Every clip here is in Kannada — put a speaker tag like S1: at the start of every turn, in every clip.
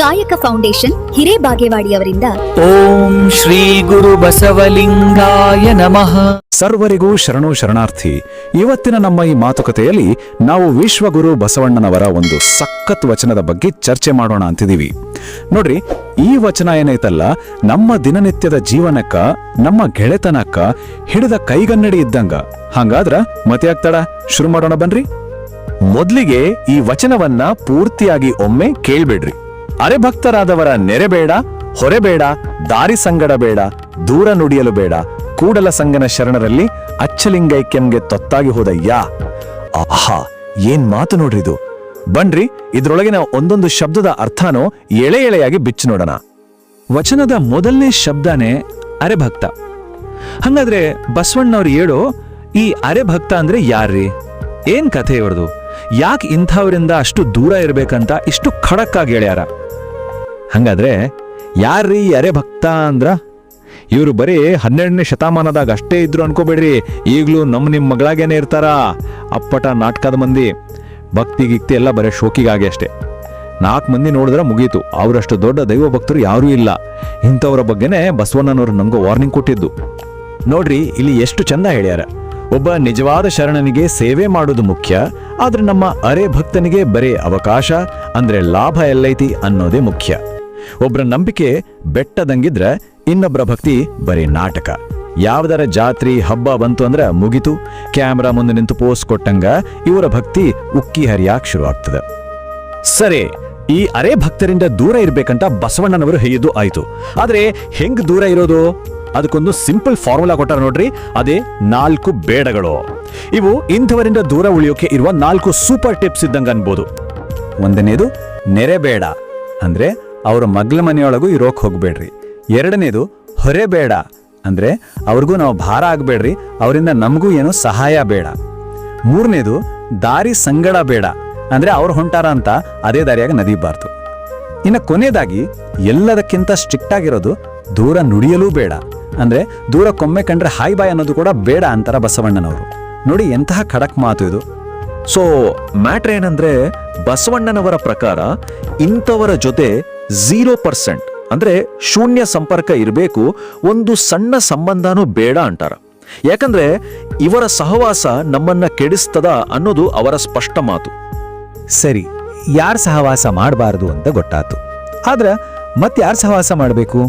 S1: ಕಾಯಕ ಫೌಂಡೇಶನ್ ಹಿರೇಬಾಗೇವಾಡಿಯವರಿಂದ.
S2: ಓಂ ಶ್ರೀ ಗುರು ಬಸವಲಿಂಗಾಯ ನಮಃ.
S3: ಸರ್ವರಿಗೂ ಶರಣು ಶರಣಾರ್ಥಿ ಇವತ್ತಿನ ನಮ್ಮ ಈ ಮಾತುಕತೆಯಲ್ಲಿ ನಾವು ವಿಶ್ವಗುರು ಬಸವಣ್ಣನವರ ಒಂದು ಸಖತ್ ವಚನದ ಬಗ್ಗೆ ಚರ್ಚೆ ಮಾಡೋಣ ಅಂತಿದ್ದೀವಿ. ನೋಡ್ರಿ ಈ ವಚನ ಏನೈತಲ್ಲ ನಮ್ಮ ದಿನನಿತ್ಯದ ಜೀವನಕ್ಕ ನಮ್ಮ ಗೆಳೆತನಕ್ಕ ಹಿಡಿದ ಕೈಗನ್ನಡಿ ಇದ್ದಂಗ. ಹಂಗಾದ್ರ ಮತ್ತೆ ಆಗ್ತಾಡ ಶುರು ಮಾಡೋಣ ಬನ್ರಿ. ಮೊದ್ಲಿಗೆ ಈ ವಚನವನ್ನ ಪೂರ್ತಿಯಾಗಿ ಒಮ್ಮೆ ಕೇಳ್ಬಿಡ್ರಿ. ಅರೆಭಕ್ತರಾದವರ ನೆರೆಬೇಡ ಹೊರೆಬೇಡ ದಾರಿ ಸಂಗಡ ಬೇಡ, ದೂರ ನುಡಿಯಲು ಬೇಡ. ಕೂಡಲ ಸಂಗನ ಶರಣರಲ್ಲಿ ಅಚ್ಚಲಿಂಗೈಕ್ಯಂಗೆ ತೊತ್ತಾಗಿ ಹೋದ ಯಾ ಆಹಾ, ಏನ್ ಮಾತು ನೋಡ್ರಿ ಇದು? ಬನ್ರಿ, ಇದ್ರೊಳಗಿನ ಒಂದೊಂದು ಶಬ್ದದ ಅರ್ಥನೋ ಎಳೆ ಎಳೆಯಾಗಿ ಬಿಚ್ಚು ನೋಡೋಣ.
S2: ವಚನದ ಮೊದಲನೇ ಶಬ್ದನೇ ಅರೆಭಕ್ತ. ಹಂಗಾದ್ರೆ ಬಸವಣ್ಣವ್ರು ಹೇಳೋ ಈ ಅರೆಭಕ್ತ ಅಂದ್ರೆ ಯಾರ್ರಿ? ಏನ್ ಕಥೆ ಇವ್ರದು? ಯಾಕೆ ಇಂಥವರಿಂದ ಅಷ್ಟು ದೂರ ಇರಬೇಕಂತ ಇಷ್ಟು ಖಡಕ್ಕಾಗಿ ಹೇಳ್ಯಾರ? ಹಂಗಾದ್ರೆ ಯಾರ್ರೀ ಅರೆ ಭಕ್ತ ಅಂದ್ರ? ಇವರು ಬರೀ ಹನ್ನೆರಡನೇ ಶತಮಾನದಾಗ ಅಷ್ಟೇ ಇದ್ರು ಅನ್ಕೋಬೇಡ್ರಿ. ಈಗಲೂ ನಮ್ಮ ನಿಮ್ಮ ಮಗಳಾಗೇನೆ ಇರ್ತಾರ. ಅಪ್ಪಟ ನಾಟಕದ ಮಂದಿ. ಭಕ್ತಿ ಗಿಕ್ತಿ ಎಲ್ಲ ಬರೀ ಶೋಕಿಗಾಗಿ ಅಷ್ಟೇ. ನಾಲ್ಕು ಮಂದಿ ನೋಡಿದ್ರೆ ಮುಗೀತು. ಅವರಷ್ಟು ದೊಡ್ಡ ದೈವ ಭಕ್ತರು ಯಾರೂ ಇಲ್ಲ. ಇಂಥವ್ರ ಬಗ್ಗೆನೇ ಬಸವಣ್ಣನವರು ನಮಗೂ ವಾರ್ನಿಂಗ್ ಕೊಟ್ಟಿದ್ದು. ನೋಡ್ರಿ, ಇಲ್ಲಿ ಎಷ್ಟು ಚಂದ ಹೇಳ್ಯಾರ. ಒಬ್ಬ ನಿಜವಾದ ಶರಣನಿಗೆ ಸೇವೆ ಮಾಡೋದು ಮುಖ್ಯ. ಆದ್ರೆ ನಮ್ಮ ಅರೆ ಭಕ್ತನಿಗೆ ಬರೇ ಅವಕಾಶ, ಅಂದ್ರೆ ಲಾಭ ಎಲ್ಲೈತಿ ಅನ್ನೋದೇ ಮುಖ್ಯ. ಒಬ್ರ ನಂಬಿಕೆ ಬೆಟ್ಟದಂಗಿದ್ರೆ ಇನ್ನೊಬ್ಬರ ಭಕ್ತಿ ಬರೀ ನಾಟಕ. ಯಾವ್ದಾರ ಜಾತ್ರಿ, ಹಬ್ಬ ಬಂತು ಅಂದ್ರೆ ಮುಗಿತು. ಕ್ಯಾಮ್ರಾ ಮುಂದೆ ನಿಂತು ಪೋಸ್ ಕೊಟ್ಟಂಗ ಇವರ ಭಕ್ತಿ ಉಕ್ಕಿ ಹರಿಯಾಕ್ ಶುರು ಆಗ್ತದೆ. ಸರಿ, ಈ ಅರೆ ಭಕ್ತರಿಂದ ದೂರ ಇರಬೇಕಂತ ಬಸವಣ್ಣನವರು ಹೇಳಿದ್ದು ಆಯ್ತು. ಆದ್ರೆ ಹೆಂಗ್ ದೂರ ಇರೋದು? ಅದಕ್ಕೊಂದು ಸಿಂಪಲ್ ಫಾರ್ಮುಲಾ ಕೊಟ್ಟಾರ ನೋಡ್ರಿ. ಅದೇ ನಾಲ್ಕು ಬೇಡಗಳು. ಇವು ಇಂಥವರಿಂದ ದೂರ ಉಳಿಯೋಕೆ ಇರುವ ನಾಲ್ಕು ಸೂಪರ್ ಟಿಪ್ಸ್ ಇದ್ದಂಗ ಅನ್ಬೋದು. ಒಂದನೇದು, ನೆರೆ ಬೇಡ. ಅಂದ್ರೆ ಅವರ ಮಗ್ಲ ಮನೆಯೊಳಗೂ ಇರೋಕೆ ಹೋಗಬೇಡ್ರಿ. ಎರಡನೇದು, ಹೊರೆ ಬೇಡ. ಅಂದ್ರೆ ಅವ್ರಿಗೂ ನಾವು ಭಾರ ಆಗಬೇಡ್ರಿ, ಅವರಿಂದ ನಮಗೂ ಏನು ಸಹಾಯ ಬೇಡ. ಮೂರನೇದು, ದಾರಿ ಸಂಗಡ ಬೇಡ. ಅಂದ್ರೆ ಅವ್ರು ಹೊಂಟಾರ ಅಂತ ಅದೇ ದಾರಿಯಾಗ ನದಿಬಾರ್ದು ಇನ್ನು ಕೊನೆಯದಾಗಿ, ಎಲ್ಲದಕ್ಕಿಂತ ಸ್ಟ್ರಿಕ್ಟ್ ಆಗಿರೋದು ದೂರ ನುಡಿಯಲೂ ಬೇಡ. ಅಂದ್ರೆ ದೂರ ಕೊಮ್ಮೆ ಕಂಡ್ರೆ ಹಾಯ್ ಬಾಯ್ ಅನ್ನೋದು ಕೂಡ ಬೇಡ ಅಂತಾರ ಬಸವಣ್ಣನವರು. ನೋಡಿ ಎಂತಹ ಖಡಕ್ ಮಾತು ಇದು. ಸೊ ಮ್ಯಾಟ್ರ್ ಏನಂದ್ರೆ ಬಸವಣ್ಣನವರ ಪ್ರಕಾರ ಇಂಥವರ ಜೊತೆ ಝೀರೋ ಪರ್ಸೆಂಟ್ ಅಂದ್ರೆ ಶೂನ್ಯ ಸಂಪರ್ಕ ಇರಬೇಕು, ಒಂದು ಸಣ್ಣ ಸಂಬಂಧನೂ ಬೇಡ ಅಂಟಾರ ಯಾಕಂದ್ರೆ ಇವರ ಸಹವಾಸ ನಮ್ಮನ್ನ ಕೆಡಿಸ್ತದ ಅನ್ನೋದು ಅವರ ಸ್ಪಷ್ಟ ಮಾತು.
S4: ಸರಿ, ಯಾರ್ ಸಹವಾಸ ಮಾಡಬಾರದು ಅಂತ ಗೊತ್ತಾತು. ಆದ್ರ ಮತ್ ಯಾರ್ ಸಹವಾಸ ಮಾಡಬೇಕು?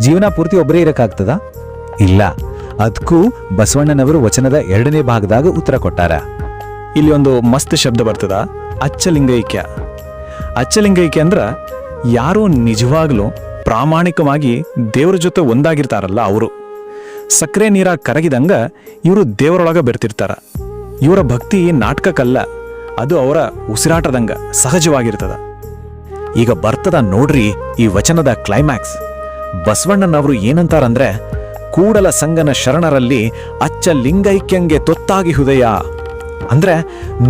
S4: ಜೀವನ ಪೂರ್ತಿ ಒಬ್ಬರೇ ಇರಕ್ಕಾಗ್ತದ? ಇಲ್ಲ. ಅದಕ್ಕೂ ಬಸವಣ್ಣನವರು ವಚನದ ಎರಡನೇ ಭಾಗದಾಗ ಉತ್ತರ ಕೊಟ್ಟಾರ.
S3: ಇಲ್ಲಿ ಒಂದು ಮಸ್ತ್ ಶಬ್ದ ಬರ್ತದ, ಅಚ್ಚಲಿಂಗೈಕ್ಯ. ಅಚ್ಚಲಿಂಗೈಕ್ಯ ಅಂದ್ರ ಯಾರೋ ನಿಜವಾಗ್ಲೂ ಪ್ರಾಮಾಣಿಕವಾಗಿ ದೇವ್ರ ಜೊತೆ ಒಂದಾಗಿರ್ತಾರಲ್ಲ ಅವರು. ಸಕ್ಕರೆ ನೀರ ಕರಗಿದಂಗ ಇವರು ದೇವರೊಳಗ ಬೆರ್ತಿರ್ತಾರ. ಇವರ ಭಕ್ತಿ ನಾಟಕಕ್ಕಲ್ಲ, ಅದು ಅವರ ಉಸಿರಾಟದಂಗ ಸಹಜವಾಗಿರ್ತದ. ಈಗ ಬರ್ತದ ನೋಡ್ರಿ ಈ ವಚನದ ಕ್ಲೈಮ್ಯಾಕ್ಸ್ ಬಸವಣ್ಣನವರು ಏನಂತಾರಂದ್ರೆ, ಕೂಡಲ ಸಂಗನ ಶರಣರಲ್ಲಿ ಅಚ್ಚ ಲಿಂಗೈಕ್ಯಂಗೆ ತೊತ್ತಾಗಿ ಹೃದಯ. ಅಂದ್ರೆ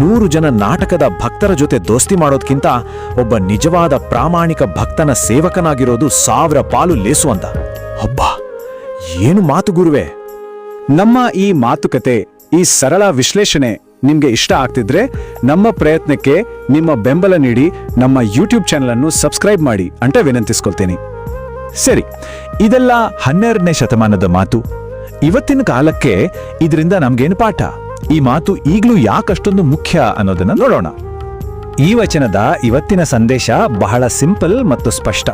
S3: ನೂರು ಜನ ನಾಟಕದ ಭಕ್ತರ ಜೊತೆ ದೋಸ್ತಿ ಮಾಡೋದ್ಕಿಂತ ಒಬ್ಬ ನಿಜವಾದ ಪ್ರಾಮಾಣಿಕ ಭಕ್ತನ ಸೇವಕನಾಗಿರೋದು ಸಾವಿರ ಪಾಲು ಲೇಸು ಅಂತ ಹಬ್ಬ ಏನು ಮಾತು ಗುರುವೆ?
S5: ನಮ್ಮ ಈ ಮಾತುಕತೆ, ಈ ಸರಳ ವಿಶ್ಲೇಷಣೆ ನಿಮ್ಗೆ ಇಷ್ಟ ಆಗ್ತಿದ್ರೆ ನಮ್ಮ ಪ್ರಯತ್ನಕ್ಕೆ ನಿಮ್ಮ ಬೆಂಬಲ ನೀಡಿ ನಮ್ಮ ಯೂಟ್ಯೂಬ್ ಚಾನಲ್ ಅನ್ನು ಸಬ್ಸ್ಕ್ರೈಬ್ ಮಾಡಿ ಅಂತ ವಿನಂತಿಸ್ಕೊಳ್ತೀನಿ.
S3: ಸರಿ, ಇದೆಲ್ಲ ಹನ್ನೆರಡನೇ ಶತಮಾನದ ಮಾತು. ಇವತ್ತಿನ ಕಾಲಕ್ಕೆ ಇದರಿಂದ ನಮ್ಗೇನು ಪಾಠ? ಈ ಮಾತು ಈಗಲೂ ಯಾಕಷ್ಟೊಂದು ಮುಖ್ಯ ಅನ್ನೋದನ್ನ ನೋಡೋಣ.
S4: ಈ ವಚನದ ಇವತ್ತಿನ ಸಂದೇಶ ಬಹಳ ಸಿಂಪಲ್ ಮತ್ತು ಸ್ಪಷ್ಟ.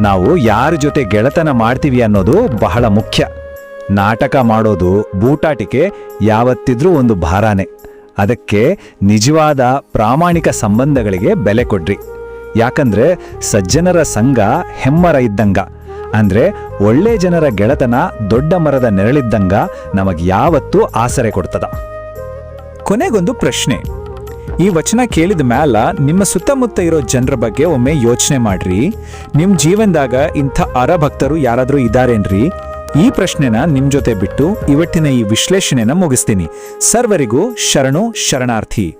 S4: ನಾವು ಯಾರ ಜೊತೆ ಗೆಳೆತನ ಮಾಡ್ತೀವಿ ಅನ್ನೋದು ಬಹಳ ಮುಖ್ಯ. ನಾಟಕ ಮಾಡೋದು, ಬೂಟಾಟಿಕೆ ಯಾವತ್ತಿದ್ರೂ ಒಂದು ಭಾರಾನೆ. ಅದಕ್ಕೆ ನಿಜವಾದ ಪ್ರಾಮಾಣಿಕ ಸಂಬಂಧಗಳಿಗೆ ಬೆಲೆ ಕೊಡ್ರಿ. ಯಾಕಂದ್ರೆ ಸಜ್ಜನರ ಸಂಘ ಹೆಮ್ಮರ ಇದ್ದಂಗ. ಅಂದ್ರೆ ಒಳ್ಳೆ ಜನರ ಗೆಳೆತನ ದೊಡ್ಡ ಮರದ ನೆರಳಿದ್ದಂಗ ನಮಗೆ ಯಾವತ್ತೂ ಆಸರೆ ಕೊಡ್ತದ.
S5: ಕೊನೆಗೊಂದು ಪ್ರಶ್ನೆ. ಈ ವಚನ ಕೇಳಿದ ಮ್ಯಾಲ ನಿಮ್ಮ ಸುತ್ತಮುತ್ತ ಇರೋ ಜನರ ಬಗ್ಗೆ ಒಮ್ಮೆ ಯೋಚನೆ ಮಾಡ್ರಿ. ನಿಮ್ಮ ಜೀವನದಾಗ ಇಂಥ ಅರಭಕ್ತರು ಯಾರಾದರೂ ಇದ್ದಾರೇನ್ರಿ
S2: ಈ ಪ್ರಶ್ನೆನ ನಿಮ್ ಜೊತೆ ಬಿಟ್ಟು ಇವತ್ತಿನ ಈ ವಿಶ್ಲೇಷಣೆನ ಮುಗಿಸ್ತೀನಿ. ಸರ್ವರಿಗೂ ಶರಣು ಶರಣಾರ್ಥಿ.